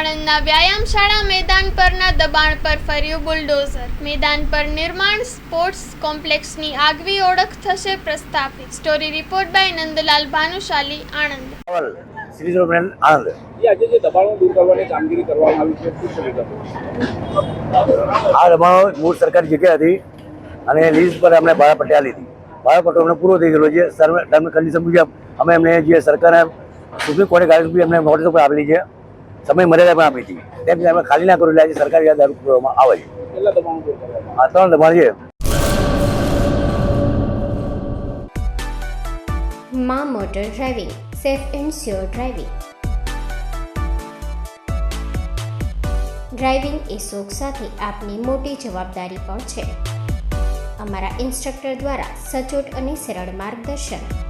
આણંદના વ્યાયામશાળા મેદાન પરના દબાણ પર ફર્યું બુલડોઝર. મેદાન પર નિર્માણ સ્પોર્ટ્સ કોમ્પ્લેક્સની આગવી ઓળખ થશે પ્રસ્થાપિત. Story report by Nandlal Bhanushali Anand. Shri brand આજે જે દબાણો દૂર કરવાની કામગીરી કરવામાં આવી છે શું છે? વિગતો આ દબાણો મૂળ સરકારી જગ્યા હતી અને લીઝ પર અમને ભાડા પટ્યા લીધી. ભાડા પટ્ટો અમને પૂરો થઈ ગયેલો છે. સર્વે ટર્મ કન્ડિશન મુજબ અમે એમને જે સરકારે સુપ્રીમ કોર્ટે ગાડી અમને નોટિસ ઉપર આપેલી છે. સમય મર્યાદા પણ આપી હતી. તેમ છતાં અમે ખાલી ના કરેલું આજે સરકારી દારૂ કરવામાં આવે છે. આ ત્રણ દબાણ છે. મા motor driving safe and sure driving. Driving એ શોખ સાથે આપની મોટી જવાબદારી પણ છે. અમારા ઇન્સ્ટ્રક્ટર દ્વારા સચોટ અને સરળ માર્ગદર્શન.